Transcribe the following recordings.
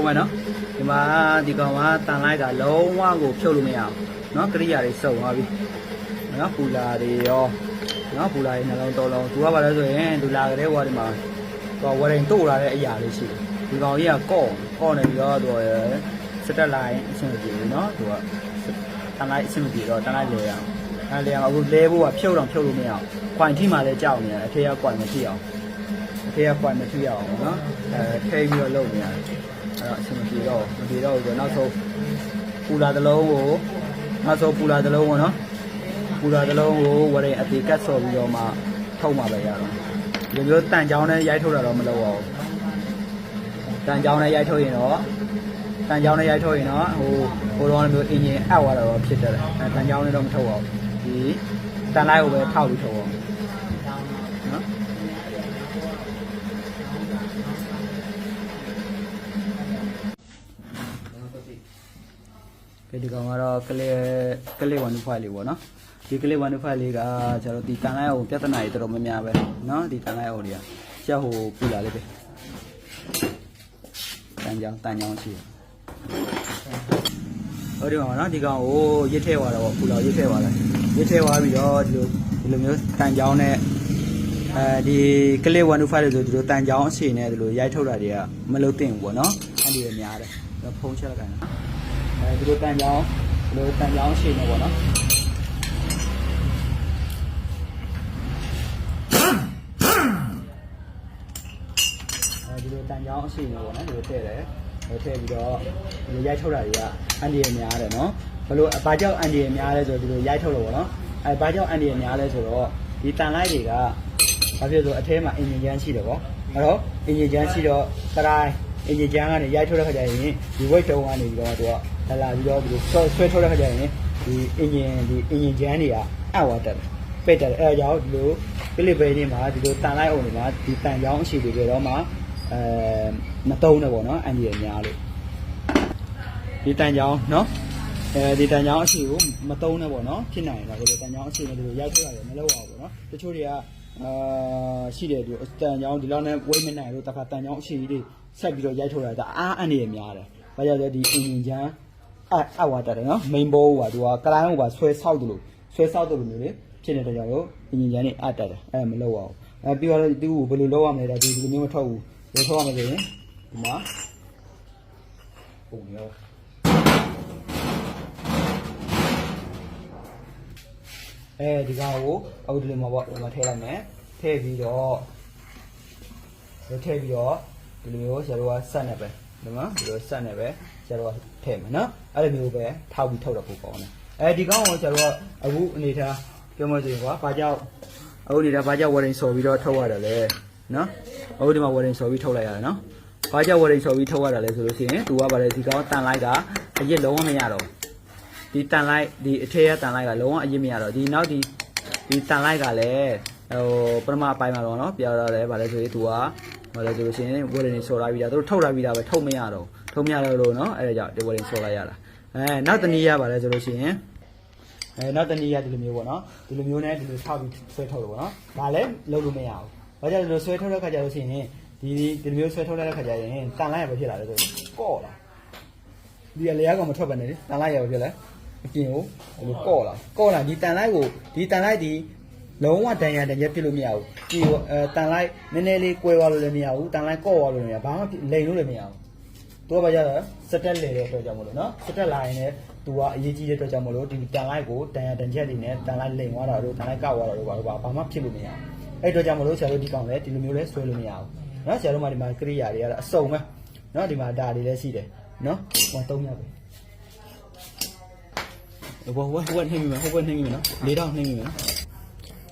ဆုံးပဲနော်ဒီမှာဒီကောင်ကတန်လိုက်ကလုံးဝကိုဖြုတ်လို့မရအောင်နော်ကရိယာတွေစုံသွားပြီနော်ပူလာတွေရောနော်ပူလာတွေနှလုံးသုံးလုံးသူကဘာလဲဆိုရင်သူလာကြတဲ့ဟိုဒီမှာဟိုဝရင်တို့လာတဲ့အရာလေးရှိတယ်ဒီကောင်ကြီးကကော့ကော့နေပြီးတော့သူစတက်လိုင်းအဆင်ပြေပြီနော်သူကတန်လိုက်အဆင်ပြေတော့တန်လိုက်လေရအောင်အဲလေအခုလဲဖို့ကဖြုတ်တော့ဖြုတ်လို့မရအောင်ခွိုင်ထိမှလည်းကြောက်နေတယ်အထေကခွိုင်မထိအောင် အဖေကပွိုင်မထိရအောင်နော်အဲထိပြီးတော့လုပ်နေရတယ်အဲ့တော့အဆင်မပြေတော့မပြေတော့ဘူးဆိုတော့နောက်ဆုံးပူလာတစ်လုံးကိုနောက်ဆုံးပူလာတစ်လုံးကိုနော်ပူလာတစ်လုံးကိုဝရင်အတေကတ်ဆော်ပြီးတော့မှထုတ်မှပဲရတော့ဒီလိုတန်ချောင်းနဲ့ရိုက်ထုတ်တာတော့မလုပ်အောင်တန်ချောင်းနဲ့ရိုက်ထုတ်ရင်တော့တန်ချောင်းနဲ့ရိုက်ထုတ်ရင်တော့ဟိုဟိုတော့မျိုးအင်ဂျင်အပ်သွားတာတော့ဖြစ်တယ်အဲတန်ချောင်းနဲ့တော့မထုတ်အောင်ဒီတန်လိုက်ကိုပဲထောက်ပြီးထုတ်အောင်နော် ကဲဒီကောင်ကတော့ကလေးကလေး1 file လေးပေါ့နော်ဒီကလေး1 file လေးကကျွန်တော်ဒီတန်လိုက်အောင်ပြဿနာတွေတော်တော်များများပဲနော်ဒီတန်လိုက်အောင်တွေကချက်ဟိုပြလာလေးပဲတန်ကြောင်တန်ကြောင်ရှိဟိုဒီမှာနော်ဒီကောင်ကိုရစ်ထဲသွားတော့ပူလာရစ်ထဲသွားတယ်ရစ်ထဲသွားပြီးတော့ဒီလိုဒီလိုမျိုးတန်ကြောင်နဲ့အဲဒီကလေး1 file လေးဆိုဒီလိုတန်ကြောင်အစီနဲ့ဒီလိုရိုက်ထုတ်တာတွေကမလုပ်သင့်ဘူးပေါ့နော်အဲ့ဒီရများတယ်ဖုံးချက်လိုက်တာ အဲဒီလိုတန်ကြောင်းဒီလိုတန်ကြောင်းရှည်နေပေါ့နော်အဲဒီလိုတန်ကြောင်းရှည်နေပေါ့နော်ဒီလိုထည့်တယ်ဒီထည့်ပြီးတော့ဒီလိုရိုက်ထုတ်တာတွေကအန်ဒီရများတယ်နော်ဘလို့ဘာကြောင့်အန်ဒီရများလဲဆိုတော့ဒီလိုရိုက်ထုတ်လို့ပေါ့နော်အဲဘာကြောင့်အန်ဒီရများလဲဆိုတော့ဒီတန်လိုက်တွေကဘာဖြစ်လို့ဆိုအထဲမှာအင်ဂျင်ချမ်းရှိတယ်ပေါ့အဲ့တော့အင်ဂျင်ချမ်းရှိတော့တရိုင်းအင်ဂျင်ချမ်းကနေရိုက်ထုတ်တဲ့ခါကျရင်ဒီ weight တုံးကနေပြီးတော့သူက လာလာပြီးတော့ဒီလိုဆွဲထုတ်တဲ့ခါကျရင်ဒီအင်ဂျင်ဒီအင်ဂျင်ချမ်းတွေကအဝတ်တက်တယ်ပိတ်တယ်အဲဒါကြောင့်ဒီလိုကလစ်ဘေးတွေမှာဒီလိုတန်လိုက်အောင်တွေမှာဒီတန်ကြောင်းအရှိတွေကြတော့မှအဲမတုံးနဲ့ပေါ့နော်အန်ဒီရများလို့ဒီတန်ကြောင်းနော်အဲဒီတန်ကြောင်းအရှိကိုမတုံးနဲ့ပေါ့နော်ဖြစ်နိုင်တယ်ဒါဆိုတန်ကြောင်းအရှိနဲ့ဒီလိုရိုက်ထုတ်ရတယ်မလုပ်အောင်ပေါ့နော်တချို့တွေကအာရှိတယ်ဒီတန်ကြောင်းဒီလောက်နဲ့ဝိမ့်မနိုင်လို့တခါတန်ကြောင်းအရှိကြီးတွေဆက်ပြီးတော့ရိုက်ထုတ်ရတာအားအန်ဒီရများတယ်ဘာကြောင့်လဲဒီအင်ဂျင်ချမ်း အအဝါတက်တယ်နော် main ball ကသူကကလိုင်းကဆွဲဆောက်တယ်လို့ဆွဲဆောက်တယ်လို့မျိုးလေဖြစ်နေတဲ့ကြောင့်လို့အင်ဂျင်ချမ်းနေအတက်တယ်အဲမလုပ်အောင်အဲပြီးတော့သူ့ကိုဘယ်လိုလုပ်ရမလဲဒါဒီဒီလိုမျိုးမထုတ်ဘူးဘယ်ထုတ်ရမလဲဆိုရင်ဒီမှာပုံရောအဲဒီကောင်ကိုအခုဒီလိုမှာပေါ့ဒီမှာထည့်လိုက်မယ်ထည့်ပြီးတော့ဒီထည့်ပြီးတော့ဒီလိုမျိုးဆရာတို့ကဆက်နေပဲဒီမှာဒီလိုဆက်နေပဲဆရာတို့ကထည့်မယ်နော် အဲ့လိုမျိုးပဲထောက်ပြီးထုတ်တော့ပိုကောင်းတယ်အဲဒီကောင်ကိုဆရာတို့ကအခုအနေထားပြောမလို့ကွာဘာကြောင့်အခုအနေထားဘာကြောင့်ဝရင်ဆော်ပြီးတော့ထုတ်ရတယ်လဲနော်အခုဒီမှာဝရင်ဆော်ပြီးထုတ်လိုက်ရတယ်နော်ဘာကြောင့်ဝရင်ဆော်ပြီးထုတ်ရတာလဲဆိုလို့ရှိရင်သူကဗါလေဒီကောင်တန်လိုက်တာအရစ်လုံးဝမရတော့ဘူးဒီတန်လိုက်ဒီအထေရတန်လိုက်ကလုံးဝအရစ်မရတော့ဒီနောက်ဒီဒီတန်လိုက်ကလည်းဟိုပထမအပိုင်းမှာတော့နော်ပြောတော့လဲဗါလဲဆိုရင်သူက ဘာလဲဆိုလို့ရှိရင်ဝရင်ဆော်ထားပြီးတာသူတို့ထုတ်ထားပြီးတာပဲထုတ်မရတော့ဘူးထုတ်မရတော့လို့နော်အဲ့ဒါကြောင့်ဒီဝရင်ဆော်လိုက်ရတာအဲနောက်တနည်းရပါလဲဆိုလို့ရှိရင်အဲနောက်တနည်းရဒီလိုမျိုးပေါ့နော်ဒီလိုမျိုးနဲ့ဒီလိုထောက်ပြီးဆွဲထုတ်လို့ပေါ့နော်ဒါလည်းလုပ်လို့မရဘူးဘာကြောင့်ဒီလိုဆွဲထုတ်တဲ့ခါကျလို့ရှိရင်ဒီဒီလိုမျိုးဆွဲထုတ်တဲ့ခါကျရင်တန်လိုက်ရပဲဖြစ်လာတယ်ဆိုကော့လာဒီအလျားကောင်မထွက်ပါနဲ့လေတန်လိုက်ရပဲဖြစ်လဲအပြင်ကိုဒီလိုကော့လာကော့လာဒီတန်လိုက်ကိုဒီတန်လိုက်ဒီ လုံးဝတန်ရတန်ရက်ဖြစ်လို့မရဘူးဒီအဲတန်လိုက်နည်းနည်းလေးကွဲသွားလို့လည်းမရဘူးတန်လိုက်ကော့သွားလို့လည်းမရဘာမှလိန်လို့လည်းမရဘူးသူကဘာကြလဲစတက်လေတဲ့အတွက်ကြောင့်မလို့နော်စတက်လာရင်လည်းသူကအရေးကြီးတဲ့အတွက်ကြောင့်မလို့ဒီတန်လိုက်ကိုတန်ရတန်ချက်တွေနဲ့တန်လိုက်လိန်သွားတာတို့တန်လိုက်ကောက်သွားတာတို့ဘာလို့ဘာဘာမှဖြစ်လို့မရဘူးအဲ့အတွက်ကြောင့်မလို့ဆရာတို့ဒီကောင်လည်းဒီလိုမျိုးလဲဆွဲလို့မရဘူးနော်ဆရာတို့မှဒီမှာကရိယာတွေကတော့အစုံပဲနော်ဒီမှာဒါတွေလည်းရှိတယ်နော်ဟိုသုံးယောက်ပဲဟိုဟိုဟိုနှင်းမိမယ်ဟိုဘက်နှင်းမိမယ်နော်လေးတော့နှင်းမိမယ်နော်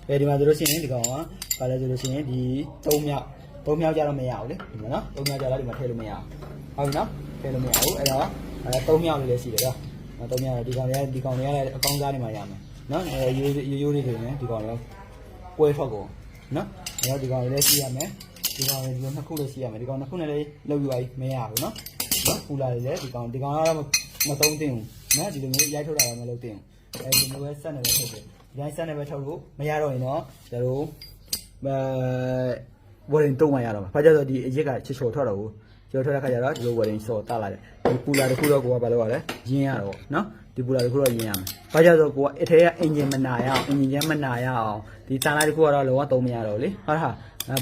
အဲဒီမှာဆိုလို့ရှိရင်ဒီကောင်ကဘာလဲဆိုလို့ရှိရင်ဒီ၃မြောက်၃မြောက်ကြတော့မရဘူးလေဒီမှာနော်၃မြောက်ကြတော့ဒီမှာထည့်လို့မရဘူးဟုတ်ပြီနော်ဖယ်လို့မရဘူးအဲ့တော့အဲ၃မြောက်လေးလည်းရှိတယ်တော့အဲ၃မြောက်ဒီကောင်လေးဒီကောင်လေးလည်းအကောင်းစားနေမှာရမယ်နော်အဲရိုးရိုးရိုးလေးတွေနဲ့ဒီကောင်လေးကွဲထွက်ကုန်နော်အဲတော့ဒီကောင်လေးလည်းရှိရမယ်ဒီကောင်လေးဒီလိုနှစ်ခုလည်းရှိရမယ်ဒီကောင်နှစ်ခုနဲ့လည်းလောက်ယူပါမရဘူးနော်နော်ပူလာလေးလည်းဒီကောင်ဒီကောင်ကတော့မသုံးသင့်ဘူးနော်ဒီလိုမျိုးရိုက်ထုတ်တာလည်းမလုပ်သင့်ဘူးအဲဒီလိုမျိုးဆက်နေပဲထုတ်တယ် ဒီတိုင်းဆက်နေပဲထုတ်လို့မရတော့ရင်တော့ကျတို့အဲဝရင်တုံးမှရတော့မှာဘာကြောင့်လဲဆိုဒီအရစ်ကချေချော်ထွက်တော့ဘူးကျော်ထွက်တဲ့ခါကျတော့ဒီလိုဝယ်ရင်စော်တလာတယ်ဒီပူလာတစ်ခုတော့ကိုကဘာလုပ်ရလဲရင်းရတော့နော်ဒီပူလာတစ်ခုတော့ရင်းရမယ်ဘာကြောင့်ဆိုကိုကအထဲကအင်ဂျင်မနာရအောင်အင်ဂျင်ချမ်းမနာရအောင်ဒီတန်လိုက်တစ်ခုကတော့လုံးဝသုံးမရတော့လေဟုတ်လား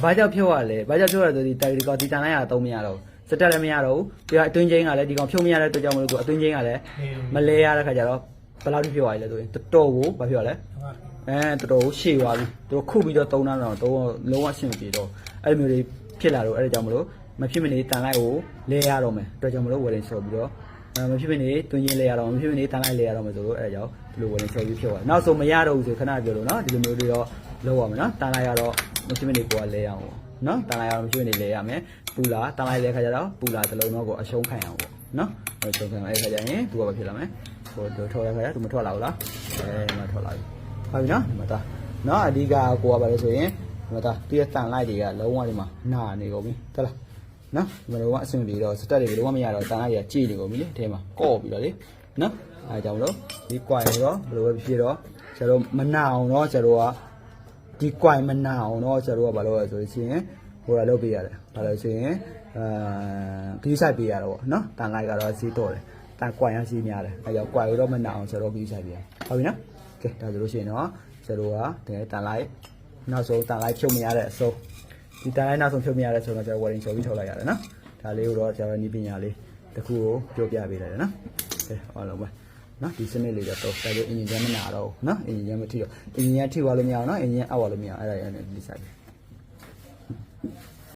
ဘာကြောင့်ဖြုတ်ရလဲဘာကြောင့်ဖြုတ်ရလဲဆိုဒီတိုင်ဒီကောင်ဒီတန်လိုက်ရသုံးမရတော့စတက်လည်းမရတော့ဘူးပြီးတော့အတွင်းချင်းကလည်းဒီကောင်ဖြုတ်မရတဲ့အတွက်ကြောင့်မလို့ကိုအတွင်းချင်းကလည်းမလဲရတဲ့ခါကျတော့ ဘယ်လောက်ထိဖြုတ်ရလဲဆိုရင်တော်တော်ကိုဘာဖြုတ်ရလဲအဲတော်တော်ရှေ့သွားပြီသူတို့ခုပြီးတော့သုံးတာတော့တော့လုံးဝအဆင်မပြေတော့အဲ့လိုမျိုးတွေဖြစ်လာတော့အဲ့ဒါကြောင့်မလို့မဖြစ်မနေတန်လိုက်ကိုလဲရတော့မယ်အတွက်ကြောင့်မလို့ဝယ်ရင်ဆော်ပြီးတော့အဲမဖြစ်မနေတွင်းချင်းလဲရတော့မဖြစ်မနေတန်လိုက်လဲရတော့မယ်ဆိုတော့အဲ့ဒါကြောင့်ဒီလိုဝယ်ရင်ဆော်ပြီးဖြစ်သွားတယ်နောက်ဆုံးမရတော့ဘူးဆိုခဏပြောလို့နော်ဒီလိုမျိုးတွေတော့လောက်ရမယ်နော်တန်လိုက်ရတော့မဖြစ်မနေကိုကလဲရအောင်ပေါ့နော်တန်လိုက်ရတော့မဖြစ်မနေလဲရမယ်ပူလာတန်လိုက်လဲခါကြတော့ပူလာတစ်လုံးတော့ကိုအရှုံးခံအောင်ပေါ့နော်အရှုံးခံအောင်အဲ့ခါကြရင်သူကဘာဖြစ်လာမလဲ ဟိုတို့ထော်ရခါကျသူမထွက်လာဘူးလားအဲမထွက်လာဘူးဟုတ်ပြီနော်ဒီမှာဒါနော်အဓိကကိုကပါလဲဆိုရင်ဒီမှာဒါသူရဲ့တန်လိုက်တွေကလုံးဝဒီမှာနာနေကုန်ပြီဟုတ်လားနော်ဒီမှာလုံးဝအဆင်ပြေတော့စတက်တွေလုံးဝမရတော့တန်လိုက်တွေကကြည်နေကုန်ပြီလေအဲမှာကော့ပြီးတော့လေနော်အဲကြောင့်မလို့ဒီကွိုင်တော့ဘယ်လိုပဲဖြစ်တော့ကျတော့မနာအောင်တော့ကျတော့ကဒီကွိုင်မနာအောင်တော့ကျတော့ကဘာလို့လဲဆိုရင်ဟိုလာလုပ်ပေးရတယ်ဘာလို့ဆိုရင်အဲဂီးဆိုင်ပေးရတော့ဗောနော်တန်လိုက်ကတော့စီးတော့တယ် တန်ကွိုင်ရစီးများတယ်အဲကြောင့်ကွိုင်တော့မနာအောင်ကျတော့ဂီးဆိုင်ပေးရဟုတ်ပြီနော်ကဲဒါဆိုလို့ရှိရင်တော့ဇလိုကတကယ်တန်လိုက်နောက်ဆုံးတန်လိုက်ဖြုတ်မရတဲ့အစိုးဒီတန်လိုက်နောက်ဆုံးဖြုတ်မရတဲ့ဆိုတော့ကျွန်တော် wedding ဆိုပြီးထုတ်လိုက်ရတယ်နော်ဒါလေးကိုတော့ကျွန်တော်နီးပညာလေးတစ်ခုကိုပြောပြပေးလိုက်တယ်နော်ကဲအားလုံးပဲနော်ဒီစနစ်လေးတော့တော့ဒါလေးအင်ဂျင်ချမ်းမနာတော့ဘူးနော်အင်ဂျင်ချမ်းမထိတော့အင်ဂျင်ချမ်းထိသွားလို့မရအောင်နော်အင်ဂျင်အောက်သွားလို့မရအောင်အဲ့ဒါရနေဒီဆိုင်